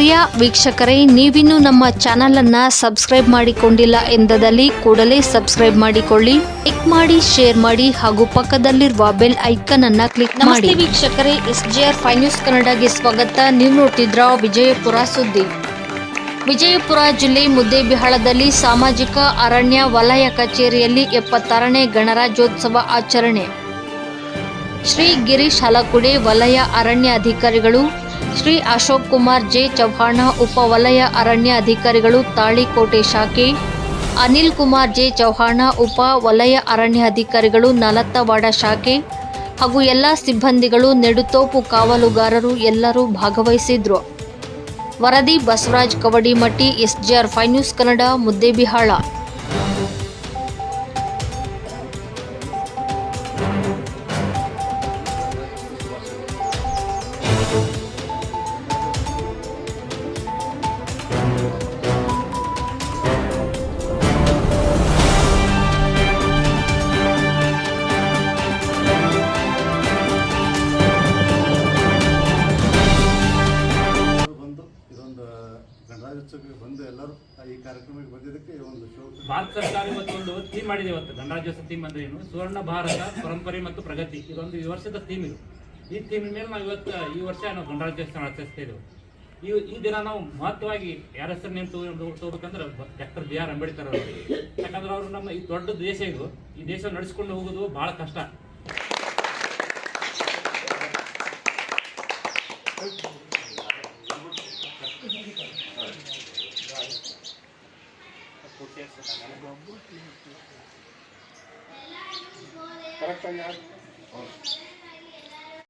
ಪ್ರಿಯ ವೀಕ್ಷಕರೇ ನೀವಿನ್ನೂ ನಮ್ಮ ಚಾನೆಲ್ ಅನ್ನ ಸಬ್ಸ್ಕ್ರೈಬ್ ಮಾಡಿಕೊಂಡಿಲ್ಲ ಎಂದದಲ್ಲಿ ಕೂಡಲೇ ಸಬ್ಸ್ಕ್ರೈಬ್ ಮಾಡಿಕೊಳ್ಳಿ ಕ್ಲಿಕ್ ಮಾಡಿ ಶೇರ್ ಮಾಡಿ ಹಾಗೂ ಪಕ್ಕದಲ್ಲಿರುವ ಬೆಲ್ ಐಕನ್ ಅನ್ನ ಕ್ಲಿಕ್ ಮಾಡಿ. ವೀಕ್ಷಕರೇ S G R five news ಕನ್ನಡಗೆ ಸ್ವಾಗತ. ನೀವು ನೋಡ್ತಿದ್ರ ವಿಜಯಪುರ ಸುದ್ದಿ. ವಿಜಯಪುರ ಜಿಲ್ಲೆ ಮುದ್ದೇಬಿಹಾಳದಲ್ಲಿ ಸಾಮಾಜಿಕ ಅರಣ್ಯ ವಲಯ ಕಚೇರಿಯಲ್ಲಿ ಎಪ್ಪತ್ತಾರನೇ ಗಣರಾಜ್ಯೋತ್ಸವ ಆಚರಣೆ. ಶ್ರೀ ಗಿರೀಶ್ ಹಲಕುಡೆ ವಲಯ ಅರಣ್ಯ ಅಧಿಕಾರಿಗಳು ಶ್ರೀ ಅಶೋಕ್ ಕುಮಾರ್ ಜೆ ಚೌಹಾಣ ಉಪ ವಲಯ ಅರಣ್ಯ ಅಧಿಕಾರಿಗಳು ತಾಳಿಕೋಟೆ ಶಾಖೆ, ಅನಿಲ್ ಕುಮಾರ್ ಜೆ ಚೌಹಾಣ ಉಪ ವಲಯ ಅರಣ್ಯ ಅಧಿಕಾರಿಗಳು ನಲತ್ತವಾಡ ಶಾಖೆ ಹಾಗೂ ಎಲ್ಲ ಸಿಬ್ಬಂದಿಗಳು, ನೆಡುತೋಪು ಕಾವಲುಗಾರರು ಎಲ್ಲರೂ ಭಾಗವಹಿಸಿದ್ರು. ವರದಿ Basavaraj Kavadimatti, SGR five news news Kannada, Muddebihal. ಗಣರಾಜ್ಯೋತ್ಸವಕ್ಕೆ ಬಂದು ಎಲ್ಲರೂ ಈ ಕಾರ್ಯಕ್ರಮಕ್ಕೆ ಬಂದಿದ್ದಕ್ಕೆ ಒಂದು ಶೋ ಭಾರತ ಸರ್ಕಾರ ಇವತ್ತು ಒಂದು ಥೀಮ್ ಮಾಡಿದೆ ಇವತ್ತು. ಗಣರಾಜ್ಯೋತ್ಸವ ಥೀಮ್ ಅಂದ್ರೆ ಏನು? ಸುವರ್ಣ ಭಾರತ, ಪರಂಪರೆ ಮತ್ತು ಪ್ರಗತಿ. ಇದೊಂದು ಈ ವರ್ಷದ ಥೀಮ್ ಇದು. ಈ ಥೀಮ್ ಮೇಲೆ ನಾವು ಇವತ್ತು ಈ ವರ್ಷ ನಾವು ಗಣರಾಜ್ಯೋತ್ಸವ ಆಚರಿಸ್ತಾ ಇದ್ದೇವೆ. ಈ ಈ ದಿನ ನಾವು ಮಹತ್ವವಾಗಿ ಯಾರ ಹೆಸರು ನೇಮ್ ತಗೋಬೇಕಂದ್ರೆ ಡಾಕ್ಟರ್ ಬಿ ಆರ್ ಅಂಬೇಡ್ಕರ್ ಅವರು. ಯಾಕಂದ್ರೆ ಅವರು ನಮ್ಮ ಈ ದೊಡ್ಡ ದೇಶ ಇದು. ಈ ದೇಶ ನಡೆಸ್ಕೊಂಡು ಹೋಗೋದು ಬಹಳ ಕಷ್ಟ. కరెక్ట్ అయ్యా